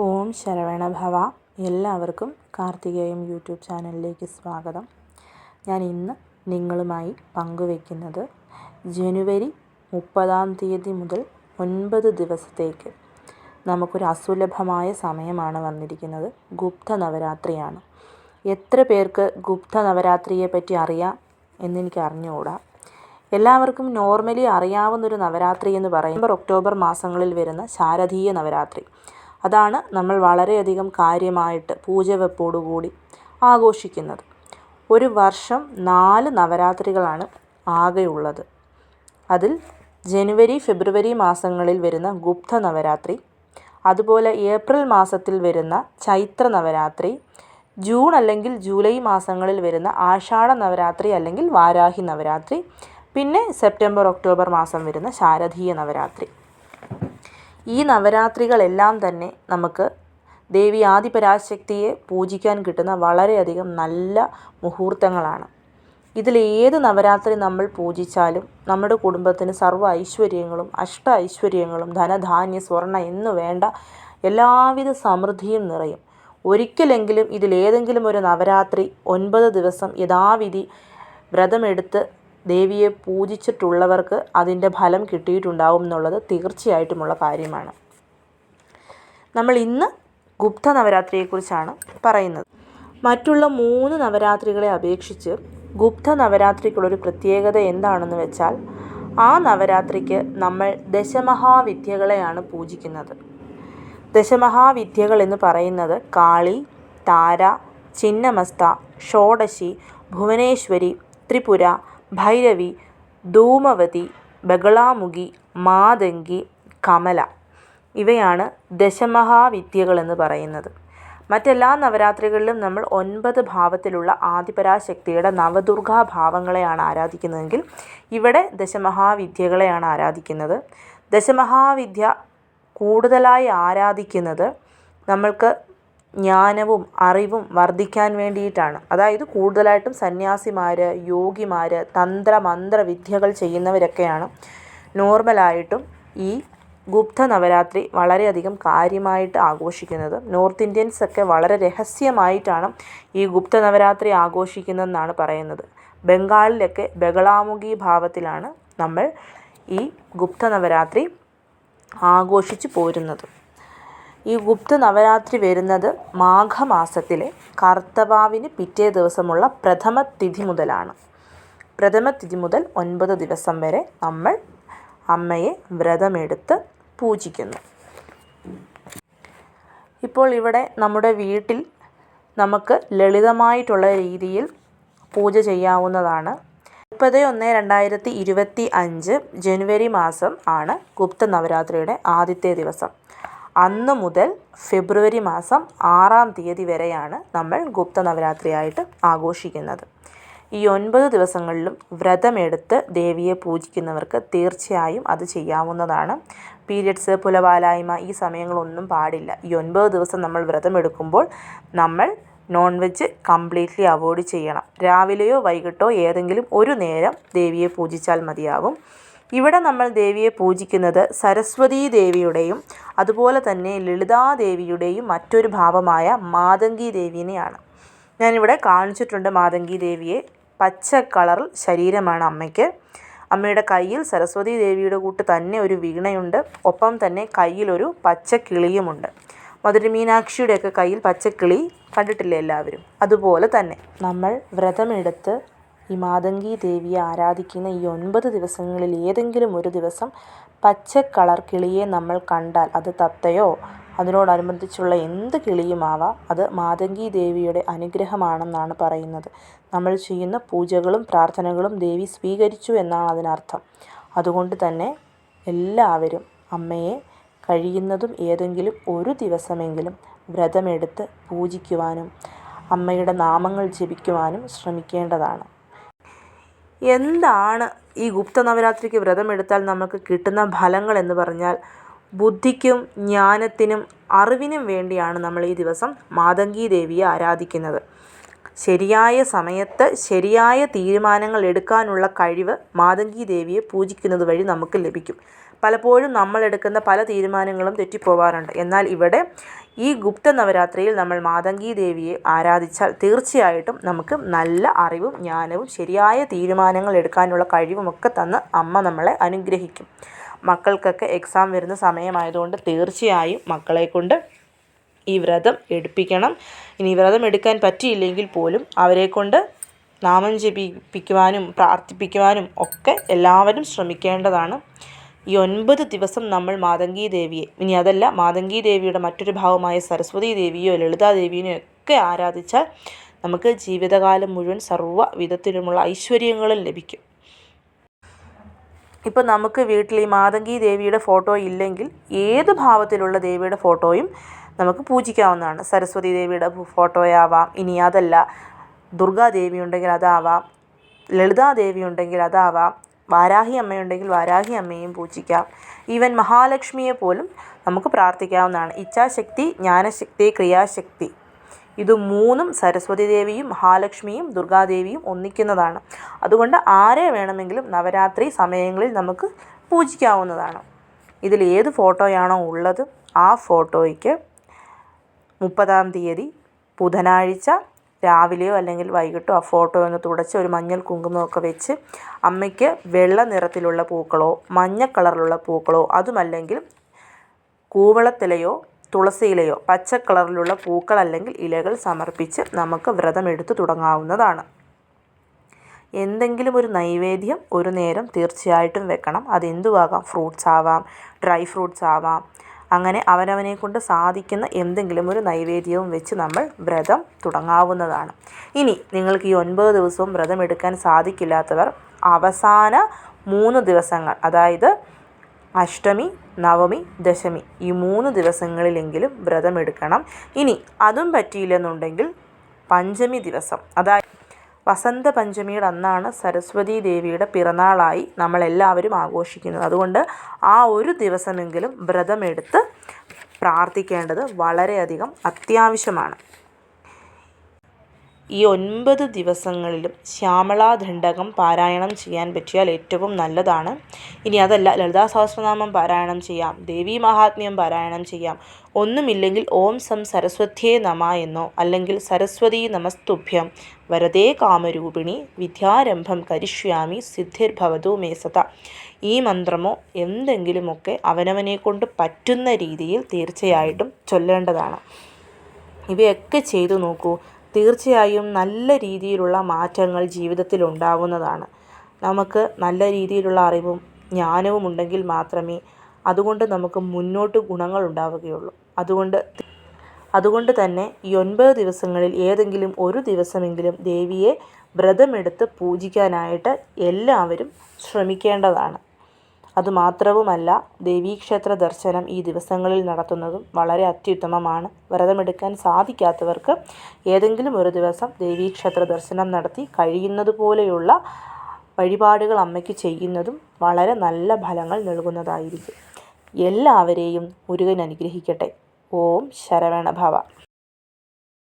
ഓം ശരവണ ഭവ. എല്ലാവർക്കും കാർത്തികേയം യൂട്യൂബ് ചാനലിലേക്ക് സ്വാഗതം. ഞാൻ ഇന്ന് നിങ്ങളുമായി പങ്കുവയ്ക്കുന്നത് ജനുവരി മുപ്പതാം തീയതി മുതൽ ഒൻപത് ദിവസത്തേക്ക് നമുക്കൊരു അസുലഭമായ സമയമാണ് വന്നിരിക്കുന്നത്. ഗുപ്ത നവരാത്രിയാണ്. എത്ര പേർക്ക് ഗുപ്ത നവരാത്രിയെ പറ്റി അറിയാം എന്നെനിക്ക് അറിഞ്ഞുകൂടാ. എല്ലാവർക്കും നോർമലി അറിയാവുന്നൊരു നവരാത്രി എന്ന് പറയുമ്പോൾ ഒക്ടോബർ മാസങ്ങളിൽ വരുന്ന ശാരദീയ നവരാത്രി. അതാണ് നമ്മൾ വളരെയധികം കാര്യമായിട്ട് പൂജവെപ്പോടുകൂടി ആഘോഷിക്കുന്നത്. ഒരു വർഷം നാല് നവരാത്രികളാണ് ആകെയുള്ളത്. അതിൽ ജനുവരി ഫെബ്രുവരി മാസങ്ങളിൽ വരുന്ന ഗുപ്ത നവരാത്രി അതുപോലെ ഏപ്രിൽ മാസത്തിൽ വരുന്ന ചൈത്ര നവരാത്രി ജൂൺ അല്ലെങ്കിൽ ജൂലൈ മാസങ്ങളിൽ വരുന്ന ആഷാഢ നവരാത്രി അല്ലെങ്കിൽ വാരാഹി നവരാത്രി പിന്നെ സെപ്റ്റംബർ ഒക്ടോബർ മാസം വരുന്ന ശാരദീയ നവരാത്രി. ഈ നവരാത്രികളെല്ലാം തന്നെ നമുക്ക് ദേവി ആദിപരാശക്തിയെ പൂജിക്കാൻ കിട്ടുന്ന വളരെയധികം നല്ല മുഹൂർത്തങ്ങളാണ്. ഇതിലേത് നവരാത്രി നമ്മൾ പൂജിച്ചാലും നമ്മുടെ കുടുംബത്തിന് സർവ ഐശ്വര്യങ്ങളും അഷ്ട ഐശ്വര്യങ്ങളും ധനധാന്യ സ്വർണ എന്നു വേണ്ട എല്ലാവിധ സമൃദ്ധിയും നിറയും. ഒരിക്കലെങ്കിലും ഇതിലേതെങ്കിലും ഒരു നവരാത്രി ഒൻപത് ദിവസം യഥാവിധി വ്രതമെടുത്ത് ദേവിയെ പൂജിച്ചിട്ടുള്ളവർക്ക് അതിന്റെ ഫലം കിട്ടിയിട്ടുണ്ടാവും എന്നുള്ളത് തീർച്ചയായിട്ടുമുള്ള കാര്യമാണ്. നമ്മൾ ഇന്ന് ഗുപ്ത നവരാത്രിയെക്കുറിച്ചാണ് പറയുന്നത്. മറ്റുള്ള മൂന്ന് നവരാത്രികളെ അപേക്ഷിച്ച് ഗുപ്ത നവരാത്രിക്കുള്ളൊരു പ്രത്യേകത എന്താണെന്ന് വെച്ചാൽ ആ നവരാത്രിക്ക് നമ്മൾ ദശമഹാവിദ്യകളെയാണ് പൂജിക്കുന്നത്. ദശമഹാവിദ്യകൾ എന്ന് പറയുന്നത് കാളി താര ചിന്നമസ്ത ഷോഡശി ഭുവനേശ്വരി ത്രിപുര ഭൈരവി ധൂമവതി ബഗളാമുഖി മാതങ്കി കമല ഇവയാണ് ദശമഹാവിദ്യകൾ എന്ന് പറയുന്നത്. മറ്റെല്ലാ നവരാത്രികളിലും നമ്മൾ ഒൻപത് ഭാവത്തിലുള്ള ആദിപരാശക്തിയുടെ നവദുർഗാ ഭാവങ്ങളെയാണ് ആരാധിക്കുന്നതെങ്കിൽ ഇവിടെ ദശമഹാവിദ്യകളെയാണ് ആരാധിക്കുന്നത്. ദശമഹാവിദ്യ കൂടുതലായി ആരാധിക്കുന്നത് നമ്മൾക്ക് ജ്ഞാനവും അറിവും വർദ്ധിക്കാൻ വേണ്ടിയിട്ടാണ്. അതായത് കൂടുതലായിട്ടും സന്യാസിമാർ യോഗിമാർ തന്ത്ര മന്ത്ര വിദ്യകൾ ചെയ്യുന്നവരൊക്കെയാണ്. നോർമലായിട്ടും ഈ ഗുപ്ത നവരാത്രി വളരെയധികം കാര്യമായിട്ട് ആഘോഷിക്കുന്നത്. നോർത്ത് ഇന്ത്യൻസ് ഒക്കെ വളരെ രഹസ്യമായിട്ടാണ് ഈ ഗുപ്ത നവരാത്രി ആഘോഷിക്കുന്നതെന്നാണ് പറയുന്നത്. ബംഗാളിലൊക്കെ ബഹളാമുഖി ഭാവത്തിലാണ് നമ്മൾ ഈ ഗുപ്ത നവരാത്രി ആഘോഷിച്ചു പോരുന്നത്. ഈ ഗുപ്ത നവരാത്രി വരുന്നത് മാഘമാസത്തിലെ കർത്തവാവിന് പിറ്റേ ദിവസമുള്ള പ്രഥമ തിഥി മുതലാണ്. പ്രഥമ തിഥി മുതൽ ഒൻപത് ദിവസം വരെ നമ്മൾ അമ്മയെ വ്രതമെടുത്ത് പൂജിക്കുന്നു. ഇപ്പോൾ ഇവിടെ നമ്മുടെ വീട്ടിൽ നമുക്ക് ലളിതമായിട്ടുള്ള രീതിയിൽ പൂജ ചെയ്യാവുന്നതാണ്. മുപ്പത് ഒന്ന് രണ്ടായിരത്തി ഇരുപത്തി അഞ്ച് ജനുവരി മാസം ആണ് ഗുപ്ത നവരാത്രിയുടെ ആദ്യത്തെ ദിവസം. അന്ന് മുതൽ ഫെബ്രുവരി മാസം ആറാം തീയതി വരെയാണ് നമ്മൾ ഗുപ്ത നവരാത്രിയായിട്ട് ആഘോഷിക്കുന്നത്. ഈ ഒൻപത് ദിവസങ്ങളിലും വ്രതമെടുത്ത് ദേവിയെ പൂജിക്കുന്നവർക്ക് തീർച്ചയായും അത് ചെയ്യാവുന്നതാണ്. പീരിയഡ്സ് പുലവാലായ്മ ഈ സമയങ്ങളൊന്നും പാടില്ല. ഈ ഒൻപത് ദിവസം നമ്മൾ വ്രതമെടുക്കുമ്പോൾ നമ്മൾ നോൺ വെജ് കംപ്ലീറ്റ്ലി അവോയ്ഡ് ചെയ്യണം. രാവിലെയോ വൈകിട്ടോ ഏതെങ്കിലും ഒരു നേരം ദേവിയെ പൂജിച്ചാൽ മതിയാവും. ഇവിടെ നമ്മൾ ദേവിയെ പൂജിക്കുന്നത് സരസ്വതീ ദേവിയുടെയും അതുപോലെ തന്നെ ലളിതാദേവിയുടെയും മറ്റൊരു ഭാവമായ മാതങ്കി ദേവിനെയാണ്. ഞാനിവിടെ കാണിച്ചിട്ടുണ്ട് മാതങ്കി ദേവിയെ. പച്ച കളറിൽ ശരീരമാണ് അമ്മയ്ക്ക്. അമ്മയുടെ കയ്യിൽ സരസ്വതി ദേവിയുടെ കൂട്ട് തന്നെ ഒരു വീണയുണ്ട്. ഒപ്പം തന്നെ കയ്യിലൊരു പച്ചക്കിളിയുമുണ്ട് മധുര മീനാക്ഷിയുടെയൊക്കെ കയ്യിൽ പച്ചക്കിളി കണ്ടിട്ടില്ലേ എല്ലാവരും? അതുപോലെ തന്നെ നമ്മൾ വ്രതമെടുത്ത് ഈ മാതങ്കി ദേവിയെ ആരാധിക്കുന്ന ഈ ഒൻപത് ദിവസങ്ങളിൽ ഏതെങ്കിലും ഒരു ദിവസം പച്ച കളർ കിളിയെ നമ്മൾ കണ്ടാൽ അത് തത്തയോ അതിനോടനുബന്ധിച്ചുള്ള എന്ത് കിളിയുമാവാം അത് മാതങ്കി ദേവിയുടെ അനുഗ്രഹമാണെന്നാണ് പറയുന്നത്. നമ്മൾ ചെയ്യുന്ന പൂജകളും പ്രാർത്ഥനകളും ദേവി സ്വീകരിച്ചു എന്നാണ് അതിനർത്ഥം. അതുകൊണ്ട് തന്നെ എല്ലാവരും അമ്മയെ കഴിയുന്നതും ഏതെങ്കിലും ഒരു ദിവസമെങ്കിലും വ്രതമെടുത്ത് പൂജിക്കുവാനും അമ്മയുടെ നാമങ്ങൾ ജപിക്കുവാനും ശ്രമിക്കേണ്ടതാണ്. എന്താണ് ഈ ഗുപ്ത നവരാത്രിക്ക് വ്രതമെടുത്താൽ നമുക്ക് കിട്ടുന്ന ഫലങ്ങൾ എന്ന് പറഞ്ഞാൽ ബുദ്ധിക്കും ജ്ഞാനത്തിനും അറിവിനും വേണ്ടിയാണ് നമ്മൾ ഈ ദിവസം മാതങ്കി ദേവിയെ ആരാധിക്കുന്നത്. ശരിയായ സമയത്ത് ശരിയായ തീരുമാനങ്ങൾ എടുക്കാനുള്ള കഴിവ് മാതങ്കി ദേവിയെ പൂജിക്കുന്നത് വഴി നമുക്ക് ലഭിക്കും. പലപ്പോഴും നമ്മൾ എടുക്കുന്ന പല തീരുമാനങ്ങളും തെറ്റിപ്പോവാറുണ്ട്. എന്നാൽ ഇവിടെ ഈ ഗുപ്ത നവരാത്രിയിൽ നമ്മൾ മാതംഗി ദേവിയെ ആരാധിച്ചാൽ തീർച്ചയായിട്ടും നമുക്ക് നല്ല അറിവും ജ്ഞാനവും ശരിയായ തീരുമാനങ്ങൾ എടുക്കാനുള്ള കഴിവുമൊക്കെ തന്ന് അമ്മ നമ്മളെ അനുഗ്രഹിക്കും. മക്കൾക്കൊക്കെ എക്സാം വരുന്ന സമയമായതുകൊണ്ട് തീർച്ചയായും മക്കളെ കൊണ്ട് ഈ വ്രതം എടുപ്പിക്കണം. ഇനി വ്രതം എടുക്കാൻ പറ്റിയില്ലെങ്കിൽ പോലും അവരെക്കൊണ്ട് നാമം ജപിപ്പിക്കുവാനും പ്രാർത്ഥിപ്പിക്കുവാനും ഒക്കെ എല്ലാവരും ശ്രമിക്കേണ്ടതാണ്. ഈ ഒൻപത് ദിവസം നമ്മൾ മാതംഗി ദേവിയെ ഇനി അതല്ല മാതംഗി ദേവിയുടെ മറ്റൊരു ഭാവമായ സരസ്വതി ദേവിയോ ലളിതാ ദേവിയോ ഒക്കെ ആരാധിച്ചാൽ നമുക്ക് ജീവിതകാലം മുഴുവൻ സർവ വിധത്തിലുമുള്ള ഐശ്വര്യങ്ങളും ലഭിക്കും. ഇപ്പം നമുക്ക് വീട്ടിൽ ഈ മാതംഗി ദേവിയുടെ ഫോട്ടോ ഇല്ലെങ്കിൽ ഏത് ഭാവത്തിലുള്ള ദേവിയുടെ ഫോട്ടോയും നമുക്ക് പൂജിക്കാവുന്നതാണ്. സരസ്വതി ദേവിയുടെ ഫോട്ടോയാവാം ഇനി അതല്ല ദുർഗാദേവി ഉണ്ടെങ്കിൽ അതാവാം ലളിതാദേവി ഉണ്ടെങ്കിൽ അതാവാം വാരാഹി അമ്മയുണ്ടെങ്കിൽ വാരാഹി അമ്മയെയും പൂജിക്കാം. ഈവൻ മഹാലക്ഷ്മിയെ പോലും നമുക്ക് പ്രാർത്ഥിക്കാവുന്നതാണ്. ഇച്ഛാശക്തി ജ്ഞാനശക്തി ക്രിയാശക്തി. ഇത് മൂന്നും സരസ്വതി ദേവിയും മഹാലക്ഷ്മിയും ദുർഗാദേവിയും ഒന്നിക്കുന്നതാണ്. അതുകൊണ്ട് ആരെ വേണമെങ്കിലും നവരാത്രി സമയങ്ങളിൽ നമുക്ക് പൂജിക്കാവുന്നതാണ്. ഇതിൽ ഏത് ഫോട്ടോയാണോ ഉള്ളത് ആ ഫോട്ടോയ്ക്ക് മുപ്പതാം തീയതി ബുധനാഴ്ച രാവിലെയോ അല്ലെങ്കിൽ വൈകിട്ടോ ആ ഫോട്ടോ ഒന്ന് തുടച്ച് ഒരു മഞ്ഞൾ കുങ്കുമമൊക്കെ വെച്ച് അമ്മയ്ക്ക് വെള്ള നിറത്തിലുള്ള പൂക്കളോ മഞ്ഞ കളറിലുള്ള പൂക്കളോ അതുമല്ലെങ്കിൽ കൂവളത്തിലയോ തുളസിയിലയോ പച്ച കളറിലുള്ള പൂക്കൾ അല്ലെങ്കിൽ ഇലകൾ സമർപ്പിച്ച് നമുക്ക് വ്രതം എടുത്തു തുടങ്ങാവുന്നതാണ്. എന്തെങ്കിലും ഒരു നൈവേദ്യം ഒരു നേരം തീർച്ചയായിട്ടും വെക്കണം. അതെന്തുവാകാം? ഫ്രൂട്ട്സ് ആവാം ഡ്രൈ ഫ്രൂട്ട്സ് ആവാം അങ്ങനെ അവനവനെ കൊണ്ട് സാധിക്കുന്ന എന്തെങ്കിലും ഒരു നൈവേദ്യവും വെച്ച് നമ്മൾ വ്രതം തുടങ്ങാവുന്നതാണ്. ഇനി നിങ്ങൾക്ക് ഈ ഒൻപത് ദിവസവും വ്രതം എടുക്കാൻ സാധിക്കില്ലാത്തവർ അവസാന മൂന്ന് ദിവസങ്ങൾ അതായത് അഷ്ടമി നവമി ദശമി ഈ മൂന്ന് ദിവസങ്ങളിലെങ്കിലും വ്രതം എടുക്കണം. ഇനി അതും പറ്റിയില്ലെന്നുണ്ടെങ്കിൽ പഞ്ചമി ദിവസം അതായത് വസന്ത പഞ്ചമിയുടെ അന്നാണ് സരസ്വതി ദേവിയുടെ പിറന്നാളായി നമ്മളെല്ലാവരും ആഘോഷിക്കുന്നത്. അതുകൊണ്ട് ആ ഒരു ദിവസമെങ്കിലും വ്രതമെടുത്ത് പ്രാർത്ഥിക്കേണ്ടത് വളരെയധികം അത്യാവശ്യമാണ്. ഈ ഒൻപത് ദിവസങ്ങളിലും ശ്യാമളാദണ്ഡകം പാരായണം ചെയ്യാൻ പറ്റിയാൽ ഏറ്റവും നല്ലതാണ്. ഇനി അതല്ല ലളിതാ സഹസ്രനാമം പാരായണം ചെയ്യാം ദേവീ മഹാത്മ്യം പാരായണം ചെയ്യാം. ഒന്നുമില്ലെങ്കിൽ ഓം സം സരസ്വത്യേ നമ എന്നോ അല്ലെങ്കിൽ സരസ്വതി നമസ്തുഭ്യം വരതേ കാമരൂപിണി വിദ്യാരംഭം കരിഷ്യാമി സിദ്ധിർഭവതു മേസത ഈ മന്ത്രമോ എന്തെങ്കിലുമൊക്കെ അവനവനെ കൊണ്ട് പറ്റുന്ന രീതിയിൽ തീർച്ചയായിട്ടും ചൊല്ലേണ്ടതാണ്. ഇവയൊക്കെ ചെയ്തു നോക്കൂ. തീർച്ചയായും നല്ല രീതിയിലുള്ള മാറ്റങ്ങൾ ജീവിതത്തിൽ ഉണ്ടാവുന്നതാണ്. നമുക്ക് നല്ല രീതിയിലുള്ള അറിവും ജ്ഞാനവും ഉണ്ടെങ്കിൽ മാത്രമേ അതുകൊണ്ട് നമുക്ക് മുന്നോട്ട് ഗുണങ്ങൾ ഉണ്ടാവുകയുള്ളൂ. അതുകൊണ്ട് അതുകൊണ്ട് തന്നെ ഈ ഒൻപത് ദിവസങ്ങളിൽ ഏതെങ്കിലും ഒരു ദിവസമെങ്കിലും ദേവിയെ വ്രതമെടുത്ത് പൂജിക്കാനായിട്ട് എല്ലാവരും ശ്രമിക്കേണ്ടതാണ്. അതുമാത്രവുമല്ല ദേവീക്ഷേത്ര ദർശനം ഈ ദിവസങ്ങളിൽ നടത്തുന്നതും വളരെ അത്യുത്തമമാണ്. വ്രതമെടുക്കാൻ സാധിക്കാത്തവർക്ക് ഏതെങ്കിലും ഒരു ദിവസം ദേവീക്ഷേത്ര ദർശനം നടത്തി കഴിയുന്നത് പോലെയുള്ള വഴിപാടുകൾ അമ്മയ്ക്ക് ചെയ്യുന്നതും വളരെ നല്ല ഫലങ്ങൾ നൽകുന്നതായിരിക്കും. എല്ലാവരെയും മുരുകൻ അനുഗ്രഹിക്കട്ടെ. ഓം ശരവണഭവ.